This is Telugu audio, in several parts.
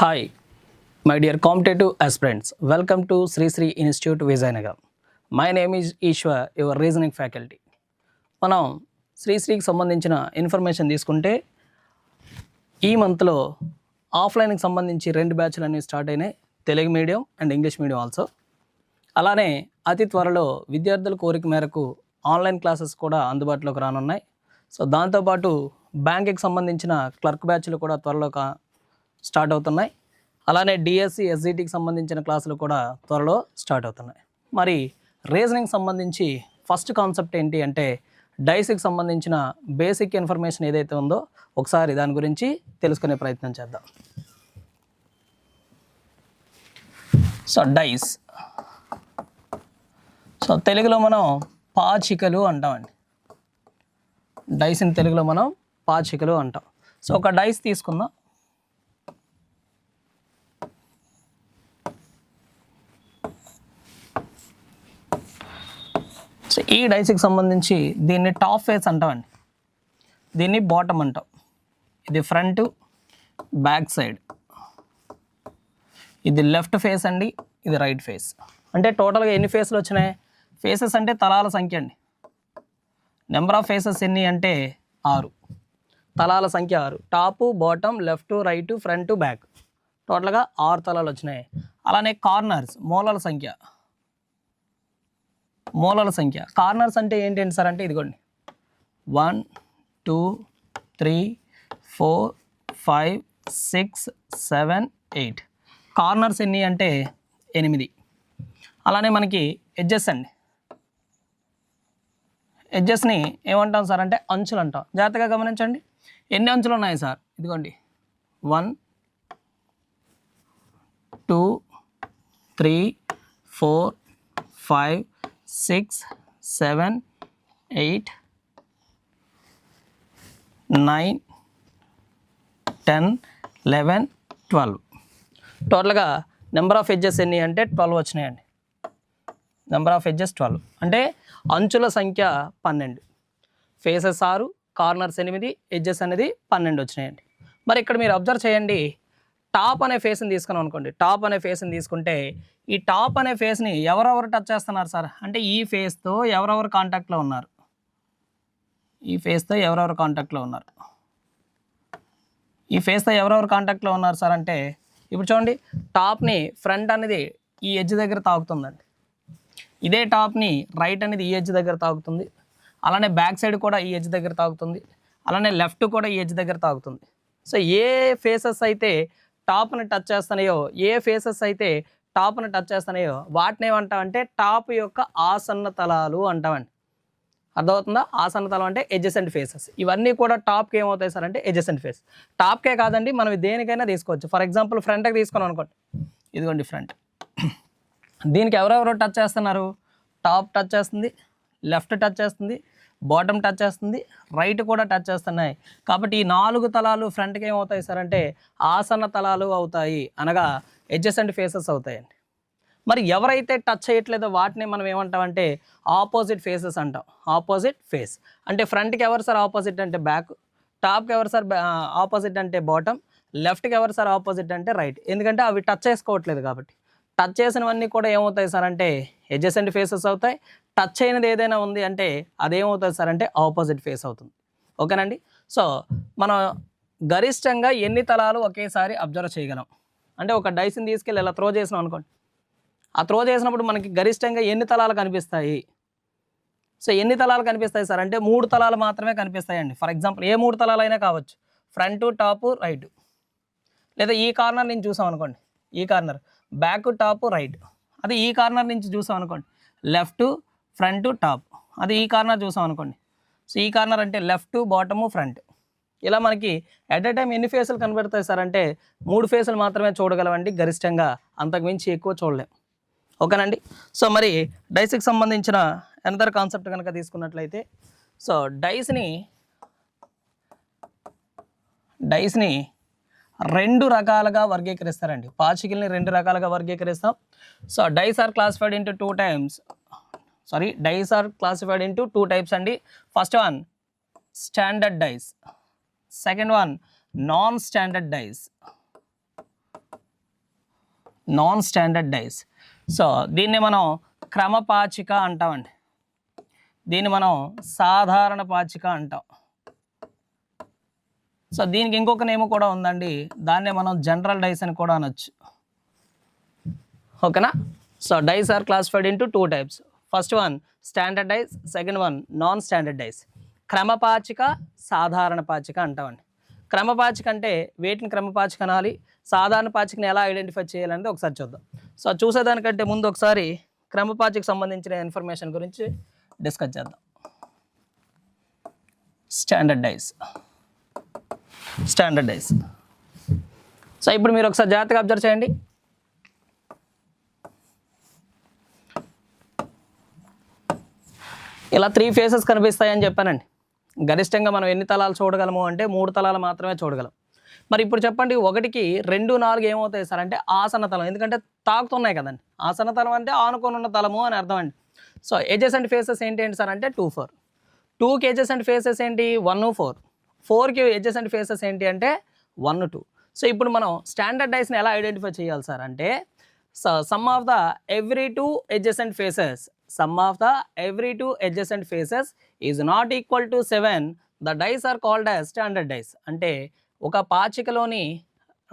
Hi my dear competitive aspirants. Welcome to Sri Sri institute Vijayanagar my name is Eshwar your reasoning faculty మనం శ్రీశ్రీకి సంబంధించిన ఇన్ఫర్మేషన్ తీసుకుంటే ఈ మంత్లో ఆఫ్లైన్కి సంబంధించి రెండు బ్యాచ్లు అనేవి స్టార్ట్ అయినాయి. Telugu medium and English medium also అలానే అతి త్వరలో విద్యార్థుల కోరిక మేరకు ఆన్లైన్ క్లాసెస్ కూడా అందుబాటులోకి రానున్నాయి. సో దాంతోపాటు బ్యాంక్కి సంబంధించిన క్లర్క్ బ్యాచ్లు కూడా త్వరలో స్టార్ట్ అవుతున్నాయి. అలానే డిఎస్సి ఎస్జిటికి సంబంధించిన క్లాసులు కూడా త్వరలో స్టార్ట్ అవుతున్నాయి. మరి రీజనింగ్ సంబంధించి ఫస్ట్ కాన్సెప్ట్ ఏంటి అంటే డైస్కి సంబంధించిన బేసిక్ ఇన్ఫర్మేషన్ ఏదైతే ఉందో ఒకసారి దాని గురించి తెలుసుకునే ప్రయత్నం చేద్దాం. So dice. సో తెలుగులో మనం పాచికలు అంటామండి. డైస్ని తెలుగులో మనం పాచికలు అంటాం. సో ఒక డైస్ తీసుకుందాం. సో ఈ డైస్కి సంబంధించి దీన్ని టాప్ ఫేస్ అంటామండి. దీన్ని బాటమ్ అంటాం. ఇది ఫ్రంట్ బ్యాక్ సైడ్ ఇది లెఫ్ట్ ఫేస్ అండి ఇది రైట్ ఫేస్ అంటే టోటల్గా ఎన్ని ఫేస్లు వచ్చినాయి? ఫేసెస్ అంటే తలాల సంఖ్య అండి. నెంబర్ ఆఫ్ ఫేసెస్ ఎన్ని అంటే ఆరు. తలాల సంఖ్య ఆరు. Top bottom left right front back టోటల్గా ఆరు తలాలు వచ్చినాయి. అలానే కార్నర్స్ మూలల సంఖ్య. మూలాల సంఖ్య. కార్నర్స్ అంటే ఏంటండి సార్ అంటే ఇదిగోండి. One two three four five six seven eight. Corners ఎన్ని అంటే ఎనిమిది. అలానే మనకి ఎడ్జెస్ అండి. ఎడ్జెస్ని ఏమంటాం సార్ అంటే అంచులు అంటాం. జాగ్రత్తగా గమనించండి. ఎన్ని అంచులు ఉన్నాయి సార్? ఇదిగోండి. One two three four five six seven eight nine ten eleven twelve. టోటల్గా నెంబర్ ఆఫ్ ఎడ్జెస్ ఎన్ని అంటే ట్వెల్వ్ వచ్చినాయండి. Number of edges twelve. అంటే అంచుల సంఖ్య పన్నెండు. ఫేసెస్ ఆరు కార్నర్స్ ఎనిమిది ఎడ్జెస్ అనేది పన్నెండు వచ్చినాయండి. మరి ఇక్కడ మీరు అబ్జర్వ్ చేయండి. టాప్ అనే ఫేస్ని తీసుకున్నాం అనుకోండి. టాప్ అనే ఫేస్ని తీసుకుంటే ఈ టాప్ అనే ఫేస్ని ఎవరెవరు టచ్ చేస్తున్నారు సార్? అంటే ఈ ఫేస్తో ఎవరెవరు కాంటాక్ట్లో ఉన్నారు? ఈ ఫేస్తో ఎవరెవరు కాంటాక్ట్లో ఉన్నారు? ఈ ఫేస్తో ఎవరెవరు కాంటాక్ట్లో ఉన్నారు సార్ అంటే ఇప్పుడు చూడండి టాప్ని ఫ్రంట్ అనేది ఈ ఎడ్జ్ దగ్గర తాకుతుందండి. ఇదే టాప్ని రైట్ అనేది ఈ ఎడ్జ్ దగ్గర తాకుతుంది. అలానే బ్యాక్ సైడ్ కూడా ఈ ఎడ్జ్ దగ్గర తాకుతుంది. అలానే లెఫ్ట్ కూడా ఈ ఎడ్జ్ దగ్గర తాకుతుంది. సో ఏ ఫేసెస్ అయితే టాప్ని టచ్ చేస్తున్నాయో ఏ ఫేసెస్ అయితే టాప్ని టచ్ చేస్తున్నాయో వాటిని ఏమంటామంటే టాప్ యొక్క ఆసన్న తలాలు అంటామండి. అర్థమవుతుందా? ఆసన్న తలం అంటే ఎడ్జసెంట్ ఫేసెస్ ఇవన్నీ కూడా టాప్కి ఏమవుతాయి సార్ అంటే ఎడ్జసెంట్ ఫేస్ టాప్కే కాదండి మనం దేనికైనా తీసుకోవచ్చు. ఫర్ ఎగ్జాంపుల్ ఫ్రంట్కి తీసుకున్నాం అనుకోండి. ఇదిగోండి ఫ్రంట్ దీనికి ఎవరెవరు టచ్ చేస్తున్నారు? టాప్ టచ్ చేస్తుంది లెఫ్ట్ టచ్ చేస్తుంది బాటమ్ టచ్ చేస్తుంది రైట్ కూడా టచ్ చేస్తున్నాయి. కాబట్టి ఈ నాలుగు తలాలు ఫ్రంట్కి ఏమవుతాయి సార్ అంటే ఆసన తలాలు అవుతాయి. అనగా ఎడ్జసెంట్ ఫేసెస్ అవుతాయండి. మరి ఎవరైతే టచ్ చేయట్లేదో వాటిని మనం ఏమంటామంటే ఆపోజిట్ ఫేసెస్ అంటాం. ఆపోజిట్ ఫేస్ అంటే ఫ్రంట్కి ఎవరు సార్ ఆపోజిట్ అంటే బ్యాక్ టాప్కి ఎవరు సార్ ఆపోజిట్ అంటే బాటమ్ లెఫ్ట్కి ఎవరు సార్ ఆపోజిట్ అంటే రైట్ ఎందుకంటే అవి టచ్ చేసుకోవట్లేదు కాబట్టి. టచ్ చేసినవన్నీ కూడా ఏమవుతాయి సార్ అంటే ఎడ్జసెంట్ ఫేసెస్ అవుతాయి. టచ్ అయినది ఏదైనా ఉంది అంటే అదేమవుతుంది సార్ అంటే ఆపోజిట్ ఫేస్ అవుతుంది. ఓకేనండి? సో మనం గరిష్టంగా ఎన్ని తలాలు ఒకేసారి అబ్జర్వ్ చేయగలం? అంటే ఒక డైస్ని తీసుకెళ్ళి ఇలా త్రో చేసినాం అనుకోండి. ఆ త్రో చేసినప్పుడు మనకి గరిష్టంగా ఎన్ని తలాలు కనిపిస్తాయి? సో ఎన్ని తలాలు కనిపిస్తాయి సార్ అంటే మూడు తలాలు మాత్రమే కనిపిస్తాయండి. ఫర్ ఎగ్జాంపుల్ ఏ మూడు తలాలు అయినా కావచ్చు. ఫ్రంట్ టాపు రైట్ లేదా ఈ కార్నర్ నేను చూసాం అనుకోండి. ఈ కార్నర్ బ్యాక్ టాప్ రైట్. అది ఈ కార్నర్ నుంచి చూసాం అనుకోండి. Left front top. అది ఈ కార్నర్ చూసాం అనుకోండి. సో ఈ కార్నర్ అంటే లెఫ్ట్ బాటము ఫ్రంట్. ఇలా మనకి ఎట్ ఎ టైం ఎన్ని ఫేసులు కనబడతాయి సార్ అంటే మూడు ఫేసులు మాత్రమే చూడగలవండి గరిష్టంగా. అంతకుమించి ఎక్కువ చూడలేం. ఓకేనండి? సో మరి డైస్కి సంబంధించిన ఎనదర్ కాన్సెప్ట్ కనుక తీసుకున్నట్లయితే సో డైస్ని డైస్ని రెండు రకాలుగా వర్గీకరిస్తారండి. పాచికల్ని రెండు రకాలుగా వర్గీకరిస్తాం. So dice are classified into two times. Sorry dice are classified into two types అండి. First one standard dice. Second one non standard dice. Non standard dice. So దీన్ని మనం క్రమపాచిక అంటామండి. దీన్ని మనం సాధారణ పాచిక అంటాం. సో దీనికి ఇంకొక నేమ్ కూడా ఉందండి. దాన్నే మనం జనరల్ డైస్ అని కూడా అనొచ్చు. ఓకేనా? So dice are classified into two types first one standard dice second one non standard dice క్రమపాచిక సాధారణ పాచిక అంటామండి. క్రమపాచిక అంటే వేటిని క్రమపాచిక అనాలి? సాధారణ పాచికని ఎలా ఐడెంటిఫై చేయాలనేది ఒకసారి చూద్దాం. సో చూసేదానికంటే ముందు ఒకసారి క్రమపాచికి సంబంధించిన ఇన్ఫర్మేషన్ గురించి డిస్కస్ చేద్దాం. స్టాండర్డ్ డైస్ స్టాండర్డైజ్ సో ఇప్పుడు మీరు ఒకసారి జాగ్రత్తగా అబ్జర్వ్ చేయండి. ఇలా త్రీ ఫేసెస్ కనిపిస్తాయని చెప్పానండి. గరిష్టంగా మనం ఎన్ని తలాలు చూడగలము అంటే మూడు తలాలు మాత్రమే చూడగలం. మరి ఇప్పుడు చెప్పండి ఒకటికి రెండు నాలుగు ఏమవుతాయి సార్? అంటే ఆసన తలం. ఎందుకంటే తాకుతున్నాయి కదండి. ఆసన తలం అంటే ఆనుకొని ఉన్న తలము అని అర్థం అండి. సో ఏజెస్ అండ్ ఫేసెస్ ఏంటి ఏంటి సార్ అంటే టూ ఫోర్. టూకి కేజెస్ అండ్ ఫేసెస్ ఏంటి? One four. ఫోర్కి ఎజెస్ అండ్ ఫేసెస్ ఏంటి అంటే వన్ టూ సో ఇప్పుడు మనం స్టాండర్డ్ డైస్ని ఎలా ఐడెంటిఫై చేయాలి సార్ అంటే sum of the every two adjacent faces sum of the every two adjacent faces is not equal to seven the dice are called as standard dice అంటే ఒక పాచికలోని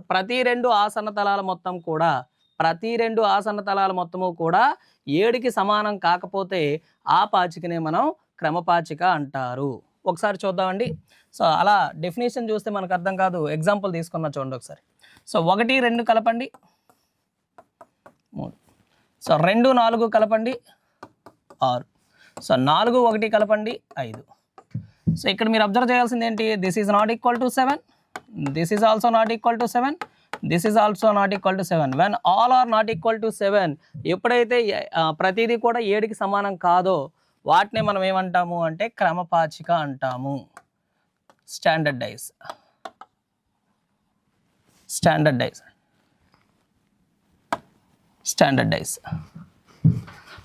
ప్రతి రెండు ఆసన తలాల మొత్తం కూడా ప్రతి రెండు ఆసన తలాల మొత్తము కూడా ఏడుకి సమానం కాకపోతే ఆ పాచికనే మనం క్రమపాచిక అంటారు. ఒకసారి చూద్దామండి. సో అలా డెఫినేషన్ చూస్తే మనకు అర్థం కాదు. ఎగ్జాంపుల్ తీసుకున్న చూడండి ఒకసారి. సో ఒకటి రెండు కలపండి. మూడు. సో రెండు నాలుగు కలపండి. ఆరు. సో నాలుగు ఒకటి కలపండి. ఐదు. సో ఇక్కడ మీరు అబ్జర్వ్ చేయాల్సింది ఏంటి? This is not equal to seven this is also not equal to seven this is also not equal to seven when all are not equal to seven ఎప్పుడైతే ప్రతిదీ కూడా ఏడుకి సమానం కాదో వాటిని మనం ఏమంటాము అంటే క్రమపాచిక అంటాము. స్టాండర్డ్ స్టాండర్డైజ్ స్టాండర్డ్ స్టాండర్డ్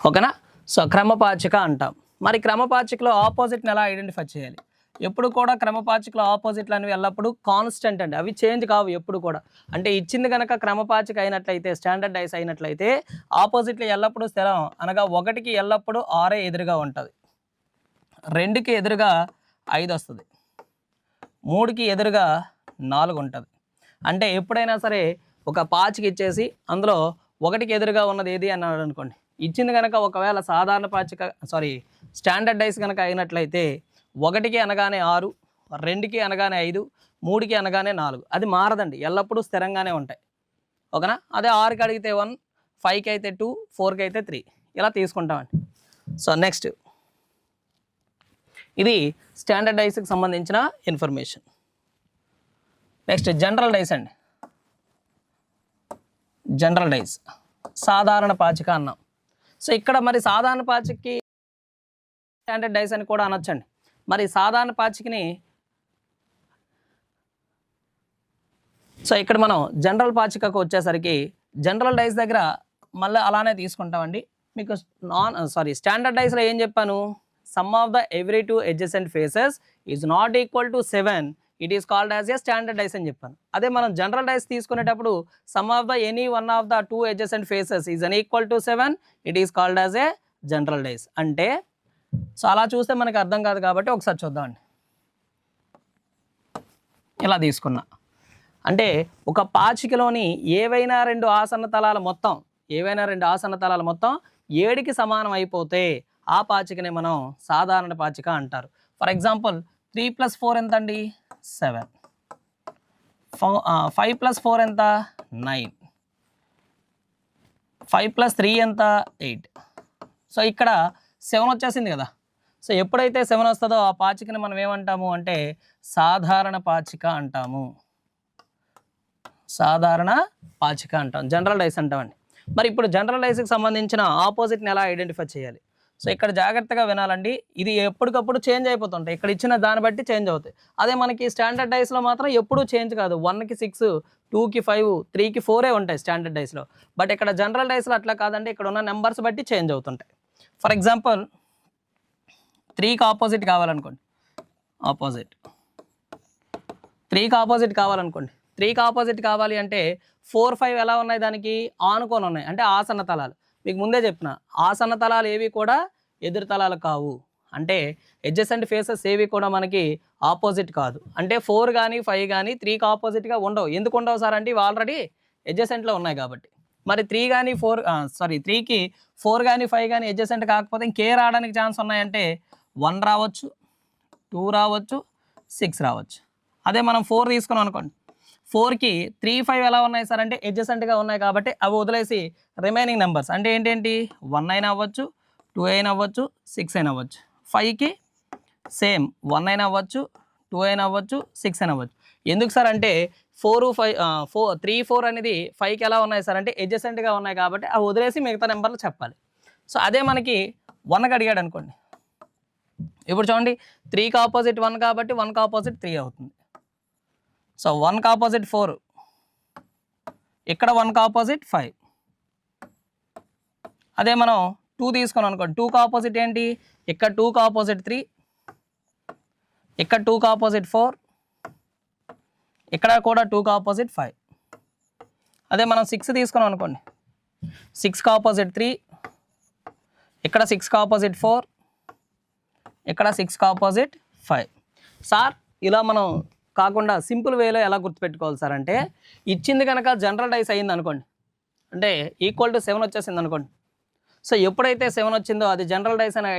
ఓకేనా సో క్రమపాచిక అంటాం. మరి క్రమపాచికలో ఆపోజిట్ని ఎలా ఐడెంటిఫై చేయాలి? ఎప్పుడు కూడా క్రమపాచికలు ఆపోజిట్లు అనేవి ఎల్లప్పుడూ కాన్స్టెంట్ అండి. అవి చేంజ్ కావు ఎప్పుడు కూడా. అంటే ఇచ్చింది కనుక క్రమపాచిక అయినట్లయితే స్టాండర్డ్ అయినట్లయితే ఆపోజిట్లు ఎల్లప్పుడూ స్థిరం. అనగా ఒకటికి ఎల్లప్పుడూ ఆరే ఎదురుగా ఉంటుంది. రెండుకి ఎదురుగా ఐదు వస్తుంది. మూడుకి ఎదురుగా నాలుగు ఉంటుంది. అంటే ఎప్పుడైనా సరే ఒక పాచికి ఇచ్చేసి అందులో ఒకటికి ఎదురుగా ఉన్నది ఏది అన్నాడు అనుకోండి. ఇచ్చింది కనుక ఒకవేళ సాధారణ పాచిక సారీ స్టాండర్డ్ కనుక అయినట్లయితే ఒకటికి అనగానే ఆరు రెండుకి అనగానే ఐదు మూడుకి అనగానే నాలుగు. అది మారదండి. ఎల్లప్పుడూ స్థిరంగానే ఉంటాయి. ఓకేనా? అదే ఆరుకి అడిగితే వన్ ఫైవ్కి అయితే టూ ఫోర్కి అయితే త్రీ ఇలా తీసుకుంటామండి. సో నెక్స్ట్ ఇది స్టాండర్డ్ డైస్కి సంబంధించిన ఇన్ఫర్మేషన్ నెక్స్ట్ జనరల్ డైస్ అండి. జనరల్ డైస్ సాధారణ పాచిక అన్నాం. సో ఇక్కడ మరి సాధారణ పాచికి స్టాండర్డ్ డైస్ అని కూడా అనొచ్చండి. మరి సాధారణ పాచికని సో ఇక్కడ మనం జనరల్ పాచికకు వచ్చేసరికి జనరల్ డైస్ దగ్గర మళ్ళీ అలానే తీసుకుంటామండి. మీకు నాన్ సారీ స్టాండర్డ్ డైస్లో ఏం చెప్పాను? Sum of the every two adjacent faces is not equal to seven. It is called as a standard dice అని చెప్పాను. అదే మనం జనరల్ డైస్ తీసుకునేటప్పుడు sum of the any one of the two adjacent faces is unequal to seven. It is called as a general dice. అంటే సో అలా చూస్తే మనకి అర్థం కాదు కాబట్టి ఒకసారి చూద్దామండి. ఇలా తీసుకున్నా. అంటే ఒక పాచికలోని ఏవైనా రెండు ఆసన తలాల మొత్తం ఏవైనా రెండు ఆసన తలాల మొత్తం ఏడికి సమానం అయిపోతే ఆ పాచికనే మనం సాధారణ పాచిక అంటారు. For example three plus four ఎంత అండి సెవెన్ ఫైవ్ ప్లస్ ఫోర్ ఎంత? నైన్ ఫైవ్ ప్లస్ త్రీ ఎంత? ఎయిట్ సో ఇక్కడ సెవెన్ వచ్చేసింది కదా. సో ఎప్పుడైతే సెవెన్ వస్తుందో ఆ పాచికని మనం ఏమంటాము అంటే సాధారణ పాచిక అంటాము. సాధారణ పాచిక అంటాం. జనరల్ డైస్ అంటామండి. మరి ఇప్పుడు జనరల్ డైస్కి సంబంధించిన ఆపోజిట్ని ఎలా ఐడెంటిఫై చేయాలి? సో ఇక్కడ జాగ్రత్తగా వినాలండి. ఇది ఎప్పటికప్పుడు చేంజ్ అయిపోతుంటాయి. ఇక్కడ ఇచ్చిన దాన్ని బట్టి చేంజ్ అవుతాయి. అదే మనకి స్టాండర్డ్ డైస్లో మాత్రం ఎప్పుడూ చేంజ్ కాదు. వన్కి సిక్స్ టూకి ఫైవ్ త్రీకి ఫోరే ఉంటాయి స్టాండర్డ్ డైస్లో. బట్ ఇక్కడ జనరల్ డైస్లో అట్లా కాదండి. ఇక్కడ ఉన్న నెంబర్స్ బట్టి చేంజ్ అవుతుంటాయి. ఫర్ ఎగ్జాంపుల్ త్రీకి ఆపోజిట్ కావాలనుకోండి. ఆపోజిట్ త్రీకి ఆపోజిట్ కావాలనుకోండి. త్రీకి ఆపోజిట్ కావాలి అంటే ఫోర్ ఫైవ్ ఎలా ఉన్నాయి దానికి? ఆనుకొని ఉన్నాయి. అంటే ఆసన్న తలాలు. మీకు ముందే చెప్పిన ఆసన్న తలాలు ఏవి కూడా ఎదురు తలాలు కావు. అంటే ఎడ్జసెంట్ ఫేసెస్ ఏవి కూడా మనకి ఆపోజిట్ కాదు. అంటే ఫోర్ కానీ ఫైవ్ కానీ త్రీకి ఆపోజిట్గా ఉండవు. ఎందుకు ఉండవు సార్ అంటే ఇవి ఆల్రెడీ ఎడ్జసెంట్లో ఉన్నాయి కాబట్టి. మరి త్రీ కానీ ఫోర్ సారీ త్రీకి ఫోర్ కానీ ఫైవ్ కానీ అడ్జసెంట్ కాకపోతే ఇంకే రావడానికి ఛాన్స్ ఉన్నాయంటే వన్ రావచ్చు టూ రావచ్చు సిక్స్ రావచ్చు. అదే మనం ఫోర్ తీసుకున్నాం అనుకోండి. ఫోర్కి త్రీ ఫైవ్ ఎలా ఉన్నాయి సార్ అంటే అడ్జసెంట్గా ఉన్నాయి కాబట్టి అవి వదిలేసి రిమైనింగ్ నెంబర్స్ అంటే ఏంటేంటి? వన్ అయినా అవ్వచ్చు టూ అయినా అవ్వచ్చు సిక్స్ అయినా అవ్వచ్చు. ఫైవ్కి సేమ్ వన్ అయినా అవ్వచ్చు టూ అయినా అవ్వచ్చు సిక్స్ అయినా అవ్వచ్చు. ఎందుకు సార్ అంటే four five four three four అనేది ఫైవ్కి ఎలా ఉన్నాయి సార్? అంటే ఎడ్జసెంట్గా ఉన్నాయి కాబట్టి అవి వదిలేసి మిగతా నెంబర్లు చెప్పాలి. సో అదే మనకి వన్కి అడిగాడు అనుకోండి. ఇప్పుడు చూడండి త్రీకి ఆపోజిట్ వన్ కాబట్టి వన్కి ఆపోజిట్ త్రీ అవుతుంది. సో వన్కి ఆపోజిట్ ఫోర్. ఇక్కడ వన్కి ఆపోజిట్ ఫైవ్. అదే మనం టూ తీసుకున్నాం అనుకోండి. టూకి ఆపోజిట్ ఏంటి? ఇక్కడ టూకి ఆపోజిట్ త్రీ. ఇక్కడ టూకి ఆపోజిట్ ఫోర్. ఇక్కడ కూడా టూకి ఆపోజిట్ ఫైవ్ అదే మనం సిక్స్ తీసుకున్నాం అనుకోండి. సిక్స్కి ఆపోజిట్ త్రీ ఇక్కడ సిక్స్కి ఆపోజిట్ ఫోర్ ఇక్కడ సిక్స్కి ఆపోజిట్ ఫైవ్ సార్ ఇలా మనం కాకుండా సింపుల్ వేలో ఎలా గుర్తుపెట్టుకోవాలి సార్ అంటే ఇచ్చింది కనుక జనరల్ డైస్ అయ్యింది అనుకోండి. అంటే ఈక్వల్ టు సెవెన్ వచ్చేసింది అనుకోండి. సో ఎప్పుడైతే సెవెన్ వచ్చిందో అది జనరల్ డైస్ అని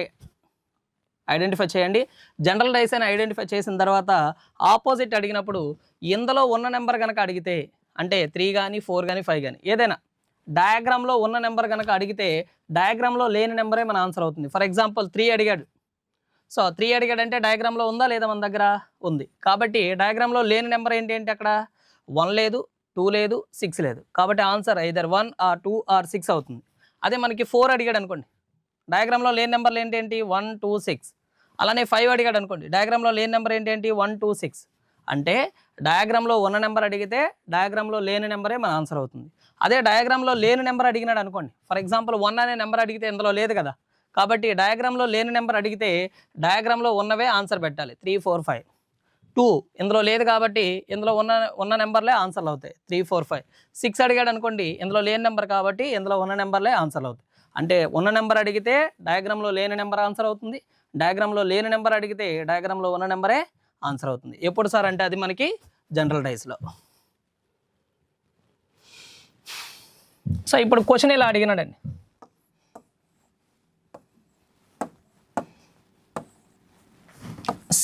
ఐడెంటిఫై చేయండి. జనరల్ డైస్ అని ఐడెంటిఫై చేసిన తర్వాత ఆపోజిట్ అడిగినప్పుడు ఇందులో ఉన్న నెంబర్ కనుక అడిగితే అంటే త్రీ కానీ ఫోర్ కానీ ఫైవ్ కానీ ఏదైనా డయాగ్రామ్లో ఉన్న నెంబర్ కనుక అడిగితే డయాగ్రామ్లో లేని నెంబరే మన ఆన్సర్ అవుతుంది. ఫర్ ఎగ్జాంపుల్ త్రీ అడిగాడు. సో త్రీ అడిగాడంటే డయాగ్రామ్లో ఉందా లేదా మన దగ్గర? ఉంది. కాబట్టి డయాగ్రామ్లో లేని నెంబర్ ఏంటి ఏంటి అక్కడ? వన్ లేదు టూ లేదు సిక్స్ లేదు. కాబట్టి answer either one or two or six అవుతుంది. అదే మనకి ఫోర్ అడిగాడు అనుకోండి. డయాగ్రామ్లో లేని నెంబర్లు ఏంటేంటి వన్ టూ సిక్స్ అలానే ఫైవ్ అడిగాడు అనుకోండి. డయాగ్రామ్లో లేని నెంబర్ ఏంటేంటి వన్ టూ సిక్స్ అంటే డయాగ్రామ్లో ఉన్న నెంబర్ అడిగితే డయాగ్రామ్లో లేని నెంబరే మన ఆన్సర్ అవుతుంది. అదే డయాగ్రామ్లో లేని నెంబర్ అడిగినాడు అనుకోండి. ఫర్ ఎగ్జాంపుల్ వన్ అనే నెంబర్ అడిగితే ఇందులో లేదు కదా. కాబట్టి డయాగ్రామ్లో లేని నెంబర్ అడిగితే డయాగ్రామ్లో ఉన్నవే ఆన్సర్ పెట్టాలి. త్రీ ఫోర్ ఫైవ్ టూ ఇందులో లేదు కాబట్టి ఇందులో ఉన్న ఉన్న నెంబర్లే ఆన్సర్లు అవుతాయి. త్రీ ఫోర్ ఫైవ్ సిక్స్ అడిగాడు అనుకోండి ఇందులో లేని నెంబర్ కాబట్టి ఇందులో ఉన్న నెంబర్లే ఆన్సర్లు అవుతాయి. అంటే ఉన్న నెంబర్ అడిగితే డయాగ్రామ్లో లేని నెంబర్ ఆన్సర్ అవుతుంది. డయాగ్రామ్లో లేని నెంబర్ అడిగితే డయాగ్రామ్లో ఉన్న నెంబరే ఆన్సర్ అవుతుంది. ఎప్పుడు సార్ అంటే అది మనకి జనరల్ డైస్లో. సో ఇప్పుడు క్వశ్చన్ ఇలా అడిగినాడండి?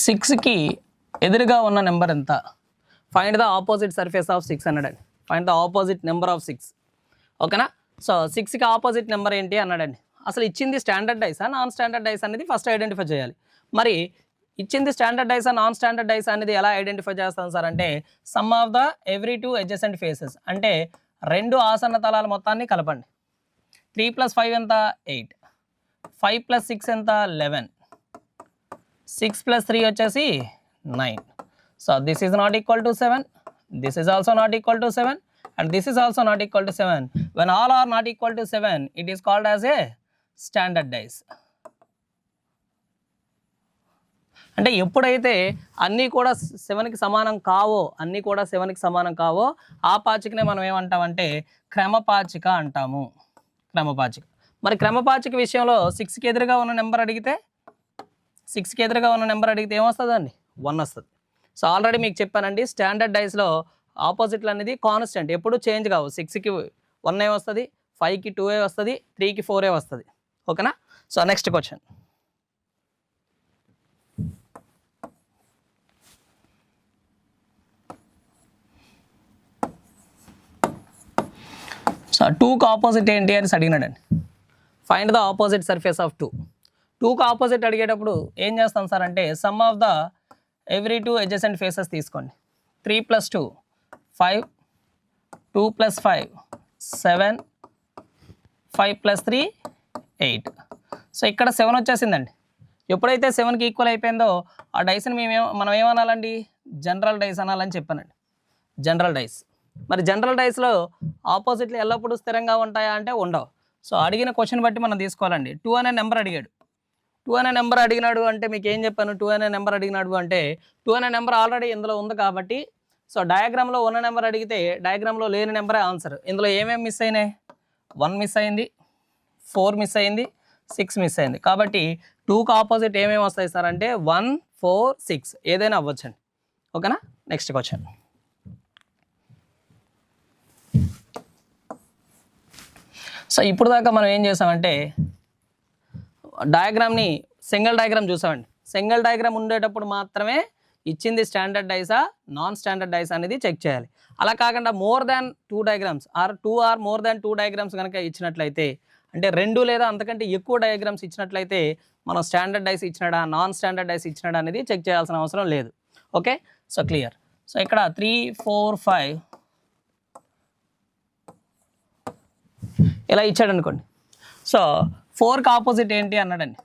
సిక్స్కి ఎదురుగా ఉన్న నెంబర్ ఎంత? Find the opposite surface of six అన్నాడండి. Find the opposite number of six ఓకేనా? సో సిక్స్కి ఆపోజిట్ నెంబర్ ఏంటి అన్నాడండి. అసలు ఇచ్చింది స్టాండర్డ్ డైసా నాన్ స్టాండర్డ్ డైస్ అనేది ఫస్ట్ ఐడెంటిఫై చేయాలి. మరి ఇచ్చింది స్టాండర్డ్ డైసా నాన్ స్టాండర్డ్ డైస్ అనేది ఎలా ఐడెంటిఫై చేస్తాం సార్ అంటే sum of the every two adjacent faces అంటే రెండు ఆసన తలాల మొత్తాన్ని కలపండి. త్రీ ప్లస్ ఫైవ్ ఎంత? ఎయిట్ ఫైవ్ ప్లస్ సిక్స్ ఎంత? లెవెన్ సిక్స్ ప్లస్ త్రీ వచ్చేసి nine so this is not equal to seven this is also not equal to seven and this is also not equal to seven when all are not equal to seven it is called as a standard dice అంటే ఎప్పుడైతే అన్నీ కూడా సెవెన్కి సమానం కావో అన్నీ కూడా సెవెన్కి సమానం కావో ఆ పాచికనే మనం ఏమంటామంటే క్రమపాచిక అంటాము. క్రమపాచిక. మరి క్రమపాచిక విషయంలో సిక్స్కి ఎదురుగా ఉన్న నెంబర్ అడిగితే సిక్స్కి ఎదురుగా ఉన్న నెంబర్ అడిగితే ఏమొస్తుందండి? వన్ వస్తుంది. సో ఆల్రెడీ మీకు చెప్పానండి స్టాండర్డ్ డైస్లో ఆపోజిట్లు అనేది కాన్స్టెంట్. ఎప్పుడు చేంజ్ కావు. సిక్స్కి వన్ ఏ వస్తుంది ఫైవ్కి టూ ఏ వస్తుంది త్రీకి ఫోర్ ఏ వస్తుంది. ఓకేనా? సో నెక్స్ట్ క్వశ్చన్ సో టూకి ఆపోజిట్ ఏంటి అని అడిగినాడండి. Find the opposite surface of two టూకి ఆపోజిట్ అడిగేటప్పుడు ఏం చేస్తాం సార్ అంటే sum of the every two adjacent faces తీసుకోండి. Three plus two five two plus five seven five plus three eight so ఇక్కడ సెవెన్ వచ్చేసిందండి. ఎప్పుడైతే సెవెన్కి ఈక్వల్ అయిపోయిందో ఆ డైస్ని మేము మనం ఏమనాలండి జనరల్ డైస్ అనాలని చెప్పానండి. జనరల్ డైస్ మరి జనరల్ డైస్లో ఆపోజిట్లు ఎల్లప్పుడూ స్థిరంగా ఉంటాయా అంటే ఉండవు. సో అడిగిన క్వశ్చన్ బట్టి మనం తీసుకోవాలండి. టూ అనే నెంబర్ అడిగాడు. టూ అనే నెంబర్ అడిగినాడు అంటే మీకు ఏం చెప్పాను? టూ అనే నెంబర్ అడిగినాడు అంటే టూ అనే నెంబర్ ఆల్రెడీ ఇందులో ఉంది కాబట్టి సో డయాగ్రామ్లో ఉన్న నెంబర్ అడిగితే డయాగ్రామ్లో లేని నెంబరే ఆన్సర్ ఇందులో ఏమేమి మిస్ అయినాయి? వన్ మిస్ అయింది ఫోర్ మిస్ అయింది సిక్స్ మిస్ అయింది. కాబట్టి టూకి ఆపోజిట్ ఏమేమి వస్తాయి సార్ అంటే వన్ ఫోర్ సిక్స్ ఏదైనా అవ్వచ్చండి. ఓకేనా? నెక్స్ట్ క్వశ్చన్ సో ఇప్పుడు దాకా మనం ఏం చేసామంటే డయాగ్రామ్ని సింగిల్ డయాగ్రామ్ చూసామండి. సింగిల్ డయాగ్రామ్ ఉండేటప్పుడు మాత్రమే ఇచ్చింది స్టాండర్డ్ డైసా నాన్ స్టాండర్డ్ డైస్ అనేది చెక్ చేయాలి. అలా కాకుండా more than two diagrams or two or more than two diagrams కనుక ఇచ్చినట్లయితే అంటే రెండు లేదా అంతకంటే ఎక్కువ డయాగ్రామ్స్ ఇచ్చినట్లయితే మనం స్టాండర్డ్ డైస్ ఇచ్చినాడా నాన్ స్టాండర్డ్ డైస్ ఇచ్చినాడా అనేది చెక్ చేయాల్సిన అవసరం లేదు. ఓకే? So clear. సో ఇక్కడ త్రీ ఫోర్ ఫైవ్. ఇలా ఇచ్చాడు అనుకోండి. సో ఫోర్కి ఆపోజిట్ ఏంటి అన్నాడండి.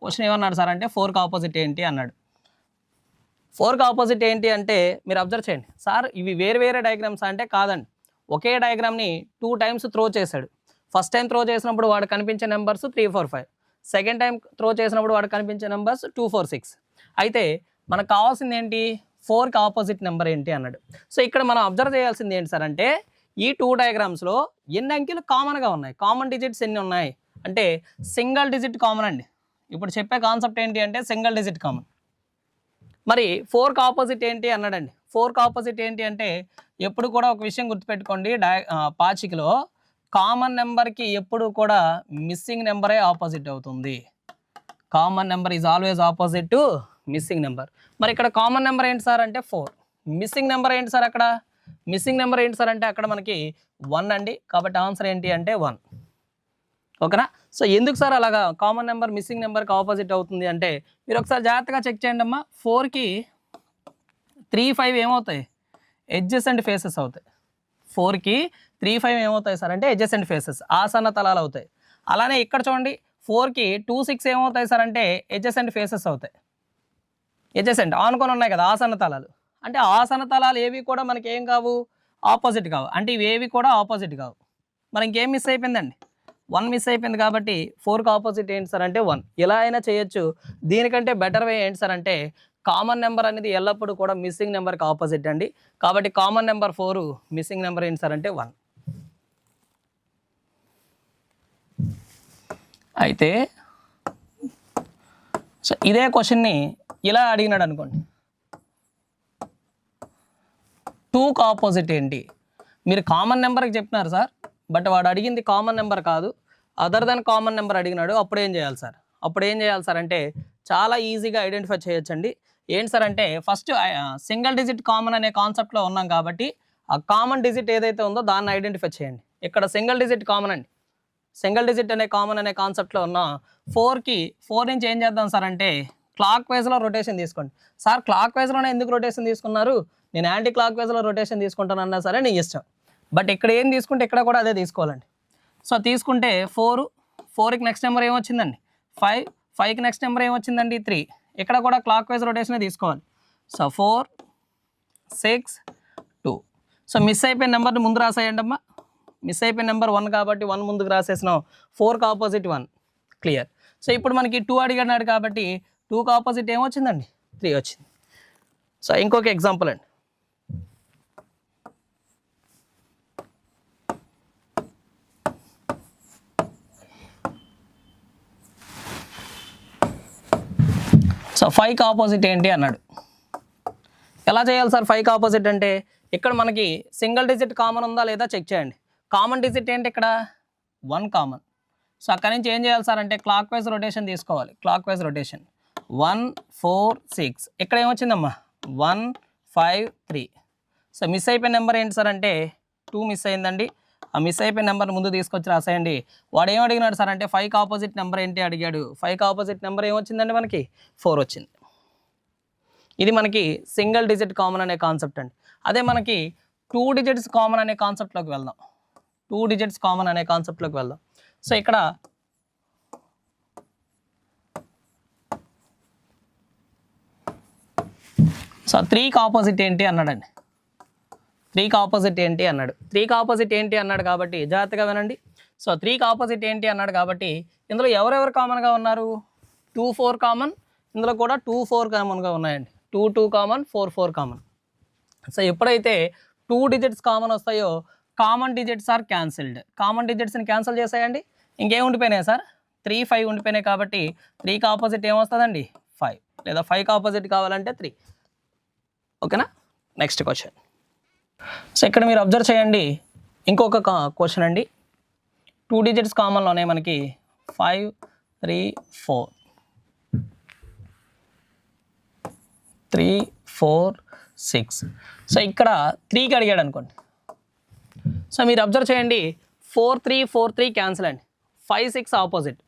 క్వశ్చన్ ఏమన్నాడు సార్ అంటే ఫోర్కి ఆపోజిట్ ఏంటి అన్నాడు. ఫోర్కి ఆపోజిట్ ఏంటి అంటే మీరు అబ్జర్వ్ చేయండి. సార్ ఇవి వేరు వేరే డయాగ్రామ్స్ అంటే కాదండి. ఒకే డయాగ్రామ్ని టూ టైమ్స్ త్రో చేశాడు. ఫస్ట్ టైం త్రో చేసినప్పుడు వాడు కనిపించే numbers three four five. Second time throw చేసినప్పుడు వాడు కనిపించే నెంబర్స్ టూ ఫోర్ సిక్స్. అయితే మనకు కావాల్సింది ఏంటి? ఫోర్కి ఆపోజిట్ నెంబర్ ఏంటి అన్నాడు. సో ఇక్కడ మనం అబ్జర్వ్ చేయాల్సింది ఏంటి సార్ అంటే ఈ టూ డయాగ్రామ్స్లో ఎన్ని అంకెలు కామన్గా ఉన్నాయి? కామన్ డిజిట్స్ ఎన్ని ఉన్నాయి? అంటే సింగిల్ డిజిట్ కామన్ అండి. ఇప్పుడు చెప్పే కాన్సెప్ట్ ఏంటి అంటే సింగిల్ డిజిట్ కామన్ మరి ఫోర్క్ ఆపోజిట్ ఏంటి అన్నాడండి. ఫోర్క్ ఆపోజిట్ ఏంటి అంటే ఎప్పుడు కూడా ఒక విషయం గుర్తుపెట్టుకోండి. డై పాచికలో కామన్ నెంబర్కి ఎప్పుడు కూడా మిస్సింగ్ నెంబరే ఆపోజిట్ అవుతుంది. Common number is always opposite to missing number. మరి ఇక్కడ కామన్ నెంబర్ ఏంటి సార్ అంటే ఫోర్. మిస్సింగ్ నెంబర్ ఏంటి సార్ అక్కడ? మిస్సింగ్ నెంబర్ ఏంటి సార్ అంటే అక్కడ మనకి వన్ అండి. కాబట్టి ఆన్సర్ ఏంటి అంటే వన్. ఓకేనా? సో ఎందుకు సార్ అలాగా? కామన్ నెంబర్ మిస్సింగ్ నెంబర్కి ఆపోజిట్ అవుతుంది అంటే మీరు ఒకసారి జాగ్రత్తగా చెక్ చేయండి అమ్మా. ఫోర్కి త్రీ ఫైవ్ ఏమవుతాయి? ఎడ్జెస్ అండ్ ఫేసెస్ అవుతాయి. ఫోర్కి త్రీ ఫైవ్ ఏమవుతాయి సార్ అంటే ఎడ్జెస్ అండ్ ఫేసెస్ ఆసన్న తలాలు అవుతాయి. అలానే ఇక్కడ చూడండి. ఫోర్కి టూ సిక్స్ ఏమవుతాయి సార్ అంటే ఎడ్జెస్ అండ్ ఫేసెస్ అవుతాయి. ఎడ్జెస్ అండ్ ఆనుకొని ఉన్నాయి కదా ఆసన్న తలాలు. అంటే ఆసన తలాలు ఏవి కూడా మనకి ఏం కావు? ఆపోజిట్ కావు. అంటే ఇవి ఏవి కూడా ఆపోజిట్ కావు. మరి ఇంకేం మిస్ అయిపోయిందండి? వన్ మిస్ అయిపోయింది కాబట్టి ఫోర్కి ఆపోజిట్ ఏంటి సార్ అంటే వన్. ఇలా అయినా చేయొచ్చు. దీనికంటే బెటర్ వే ఏంటి సార్ అంటే కామన్ నెంబర్ అనేది ఎల్లప్పుడూ కూడా మిస్సింగ్ నెంబర్కి ఆపోజిట్ అండి. కాబట్టి common number four missing number ఏంటి సార్ అంటే వన్. అయితే సో ఇదే క్వశ్చన్ని ఇలా అడిగినాడు అనుకోండి. టూకి ఆపోజిట్ ఏంటి? మీరు కామన్ నెంబర్కి చెప్తున్నారు సార్. బట్ వాడు అడిగింది కామన్ నెంబర్ కాదు. అదర్ దెన్ కామన్ నెంబర్ అడిగినాడు. అప్పుడు ఏం చేయాలి సార్? అప్పుడు ఏం చేయాలి సార్ అంటే చాలా ఈజీగా ఐడెంటిఫై చేయొచ్చండి. ఏంటి సార్ అంటే ఫస్ట్ సింగిల్ డిజిట్ కామన్ అనే కాన్సెప్ట్లో ఉన్నాం కాబట్టి ఆ కామన్ డిజిట్ ఏదైతే ఉందో దాన్ని ఐడెంటిఫై చేయండి. ఇక్కడ సింగిల్ డిజిట్ కామన్ అండి. సింగిల్ డిజిట్ అనే కామన్ అనే కాన్సెప్ట్లో ఉన్న ఫోర్కి ఫోర్ నుంచి ఏం చేద్దాం సార్ అంటే క్లాక్ వైజ్లో రొటేషన్ తీసుకోండి. సార్ క్లాక్ వైజ్లోనే ఎందుకు రొటేషన్ తీసుకున్నారు? నేను యాంటీ క్లాక్ వైజ్లో రొటేషన్ తీసుకుంటాను అన్నా సరే నీ ఇష్టం. బట్ ఇక్కడ ఏం తీసుకుంటే ఇక్కడ కూడా అదే తీసుకోవాలండి. సో తీసుకుంటే ఫోర్ ఫోర్కి నెక్స్ట్ నెంబర్ ఏమొచ్చిందండి? ఫైవ్ ఫైవ్కి నెక్స్ట్ నెంబర్ ఏమొచ్చిందండి? త్రీ ఇక్కడ కూడా క్లాక్ వైజ్ రొటేషనే తీసుకోవాలి. So four six two so miss అయిపోయిన నెంబర్ని ముందు రాసేయండి అమ్మా. మిస్ అయిపోయిన నెంబర్ వన్ కాబట్టి వన్ ముందుకు రాసేసినాం. ఫోర్కి ఆపోజిట్ వన్ క్లియర్ సో ఇప్పుడు మనకి టూ అడిగినాడు కాబట్టి టూకి ఆపోజిట్ ఏమొచ్చిందండి? త్రీ వచ్చింది. సో ఇంకొక ఎగ్జాంపుల్ అండి. సో ఫైవ్కి ఆపోజిట్ ఏంటి అన్నాడు. ఎలా చేయాలి సార్ ఫైవ్కి ఆపోజిట్ అంటే? ఇక్కడ మనకి సింగిల్ డిజిట్ కామన్ ఉందా లేదా చెక్ చేయండి. కామన్ డిజిట్ ఏంటి ఇక్కడ? వన్ కామన్ సో అక్కడి నుంచి ఏం చేయాలి సార్ అంటే క్లాక్ వైజ్ రొటేషన్ తీసుకోవాలి. Clockwise rotation one four six ఇక్కడ ఏమొచ్చిందమ్మా one five three so miss అయిపోయిన నెంబర్ ఏంటి సార్ అంటే? టూ మిస్ అయిందండి. ఆ మిస్ అయిపోయిన నెంబర్ ముందు తీసుకొచ్చి రాసేయండి. వాడు ఏం అడిగినాడు సార్ అంటే ఫైవ్కి ఆపోజిట్ నెంబర్ ఏంటి అడిగాడు. ఫైవ్కి ఆపోజిట్ నెంబర్ ఏమొచ్చిందండి మనకి? ఫోర్ వచ్చింది. ఇది మనకి సింగిల్ డిజిట్ కామన్ అనే కాన్సెప్ట్ అండి. అదే మనకి టూ డిజిట్స్ కామన్ అనే కాన్సెప్ట్లోకి వెళ్దాం. టూ డిజిట్స్ కామన్ అనే కాన్సెప్ట్లోకి వెళ్దాం. సో ఇక్కడ సో త్రీకి ఆపోజిట్ ఏంటి అన్నాడండి. త్రీకి ఆపోజిట్ ఏంటి అన్నాడు. త్రీకి ఆపోజిట్ ఏంటి అన్నాడు కాబట్టి జాగ్రత్తగా వినండి. సో త్రీకి ఆపోజిట్ ఏంటి అన్నాడు కాబట్టి ఇందులో ఎవరెవరు కామన్గా ఉన్నారు? టూ ఫోర్ కామన్ ఇందులో కూడా టూ ఫోర్ కామన్గా ఉన్నాయండి. Two two common four four common so ఎప్పుడైతే టూ డిజిట్స్ కామన్ వస్తాయో common digits are cancelled common డిజిట్స్ని cancel చేసాయండి. ఇంకేం ఉండిపోయినాయి సార్? త్రీ ఫైవ్ ఉండిపోయినాయి కాబట్టి త్రీకి ఆపోజిట్ ఏమొస్తుందండి ఫైవ్ లేదా ఫైవ్కి ఆపోజిట్ కావాలంటే త్రీ ఓకేనా? నెక్స్ట్ క్వశ్చన్ సో ఇక్కడ మీరు అబ్జర్వ్ చేయండి. ఇంకొక క్వశ్చన్ అండి. టూ డిజిట్స్ కామన్లోనే మనకి five three four three four six so ఇక్కడ త్రీకి అడిగాడు అనుకోండి. సో మీరు అబ్జర్వ్ చేయండి. Four three four three cancel అండి. Five six opposite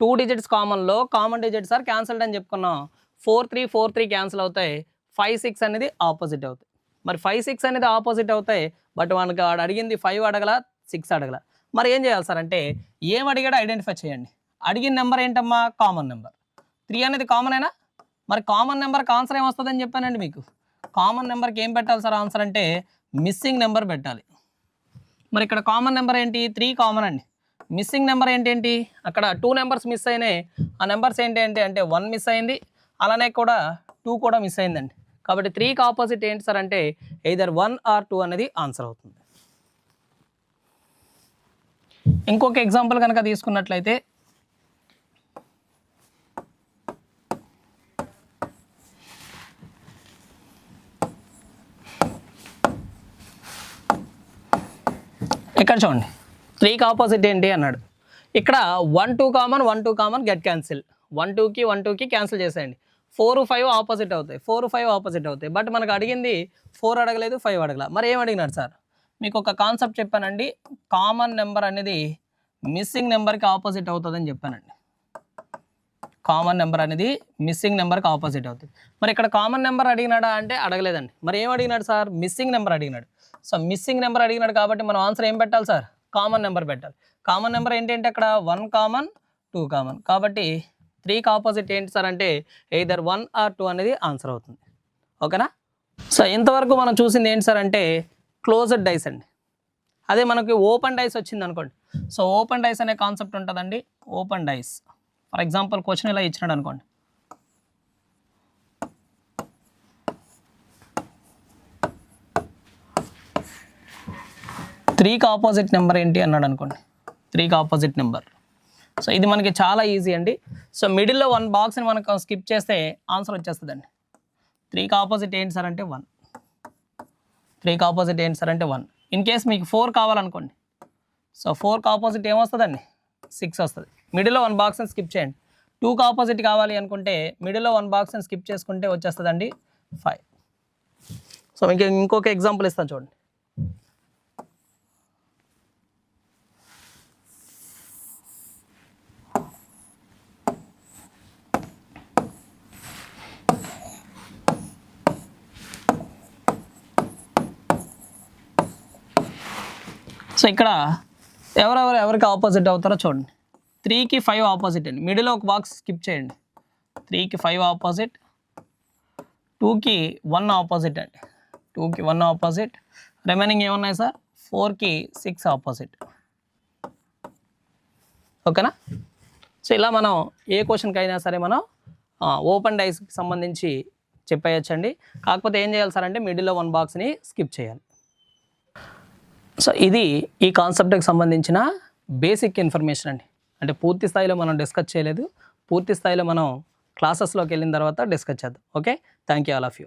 two digits కామన్లో common digits sir cancelled అని చెప్పుకున్నాం. Four three four three cancel అవుతాయి. ఫైవ్ సిక్స్ అనేది ఆపోజిట్ అవుతాయి. మరి ఫైవ్ సిక్స్ అనేది ఆపోజిట్ అవుతాయి. బట్ మనకి వాడు అడిగింది ఫైవ్ అడగల సిక్స్ అడగల. మరి ఏం చేయాలి సార్ అంటే ఏం అడిగాడో ఐడెంటిఫై చేయండి. అడిగిన నెంబర్ ఏంటమ్మా? కామన్ నెంబర్ త్రీ అనేది కామన్ అయినా మరి కామన్ నెంబర్కి ఆన్సర్ ఏమొస్తుందని చెప్పానండి మీకు. కామన్ నెంబర్కి ఏం పెట్టాలి సార్ ఆన్సర్ అంటే మిస్సింగ్ నెంబర్ పెట్టాలి. మరి ఇక్కడ కామన్ నెంబర్ ఏంటి? త్రీ కామన్ అండి. మిస్సింగ్ నెంబర్ ఏంటేంటి? అక్కడ టూ నెంబర్స్ మిస్ అయినాయి. ఆ నెంబర్స్ ఏంటి అంటే అంటే వన్ మిస్ అయింది. అలానే కూడా టూ కూడా మిస్ అయిందండి. కాబట్టి త్రీకి ఆపోజిట్ ఏంటి సార్ అంటే ఎయిదర్ వన్ ఆర్ టూ అనేది ఆన్సర్ అవుతుంది. ఇంకొక ఎగ్జాంపుల్ కనుక తీసుకున్నట్లయితే ఇక్కడ చూడండి. త్రీకి ఆపోజిట్ ఏంటి అన్నాడు. ఇక్కడ one two common one two common get cancel one టూకి వన్ టూకి క్యాన్సిల్ చేసేయండి. ఫోర్ ఫైవ్ ఆపోజిట్ అవుతాయి. ఫోర్ ఫైవ్ ఆపోజిట్ అవుతాయి. బట్ మనకు అడిగింది ఫోర్ అడగలేదు ఫైవ్ అడగల. మరి ఏం అడిగినాడు సార్? మీకు ఒక కాన్సెప్ట్ చెప్పానండి. కామన్ నెంబర్ అనేది మిస్సింగ్ నెంబర్కి ఆపోజిట్ అవుతుందని చెప్పానండి. కామన్ నెంబర్ అనేది మిస్సింగ్ నెంబర్కి ఆపోజిట్ అవుతుంది. మరి ఇక్కడ కామన్ నెంబర్ అడిగినాడా అంటే అడగలేదండి. మరి ఏం అడిగినాడు సార్? మిస్సింగ్ నెంబర్ అడిగినాడు. సో మిస్సింగ్ నెంబర్ అడిగినాడు కాబట్టి మనం ఆన్సర్ ఏం పెట్టాలి సార్? కామన్ నెంబర్ పెట్టాలి. కామన్ నెంబర్ ఏంటంటే అక్కడ వన్ కామన్ టూ కామన్. కాబట్టి త్రీకి ఆపోజిట్ ఏంటి సార్ అంటే ఎయిదర్ వన్ ఆర్ టూ అనేది ఆన్సర్ అవుతుంది. ఓకేనా సో ఇంతవరకు మనం చూసింది ఏంటి సార్ అంటే క్లోజ్డ్ డైస్ అండి. అదే మనకి ఓపెన్ డైస్ వచ్చింది అనుకోండి. సో ఓపెన్ డైస్ అనే కాన్సెప్ట్ ఉంటుందండి. Open dice for example question ఇలా ఇచ్చినాడు అనుకోండి. త్రీకి ఆపోజిట్ నెంబర్ ఏంటి అన్నాడు అనుకోండి. త్రీకి ఆపోజిట్ నెంబర్ సో ఇది మనకి చాలా ఈజీ అండి. సో మిడిల్లో వన్ బాక్స్ని మనకు స్కిప్ చేస్తే ఆన్సర్ వచ్చేస్తుందండి. త్రీకి ఆపోజిట్ ఏంటి సార్ అంటే వన్ త్రీకి ఆపోజిట్ ఏంటి సార్ అంటే వన్ ఇన్ కేస్ మీకు ఫోర్ కావాలనుకోండి. సో ఫోర్కి ఆపోజిట్ ఏమొస్తుందండి? సిక్స్ వస్తుంది. మిడిల్లో వన్ బాక్స్ని స్కిప్ చేయండి. టూకి ఆపోజిట్ కావాలి అనుకుంటే మిడిల్లో వన్ బాక్స్ని స్కిప్ చేసుకుంటే వచ్చేస్తుందండి ఫైవ్ సో మీకు ఇంకొక ఎగ్జాంపుల్ ఇస్తాను చూడండి. సో ఇక్కడ ఎవరెవరు ఎవరికి ఆపోజిట్ అవుతారో చూడండి. త్రీకి ఫైవ్ ఆపోజిట్ అండి. మిడిల్ ఒక బాక్స్ స్కిప్ చేయండి. త్రీకి ఫైవ్ ఆపోజిట్ టూకి వన్ ఆపోజిట్ అండి. టూకి వన్ ఆపోజిట్ రిమైనింగ్ ఏమున్నాయి సార్? ఫోర్కి సిక్స్ ఆపోజిట్ ఓకేనా సో ఇలా మనం ఏ క్వశ్చన్కి అయినా సరే మనం ఓపెన్ డైస్కి సంబంధించి చెప్పేయచ్చండి. కాకపోతే ఏం చేయాలి సార్ అంటే మిడిల్లో వన్ బాక్స్ని స్కిప్ చేయాలి. సో ఇది ఈ కాన్సెప్ట్కి సంబంధించిన బేసిక్ ఇన్ఫర్మేషన్ అండి. అంటే పూర్తి స్థాయిలో మనం డిస్కస్ చేయలేదు. పూర్తి స్థాయిలో మనం క్లాసెస్లోకి వెళ్ళిన తర్వాత డిస్కస్ చేద్దాం. Okay? Thank you all of you.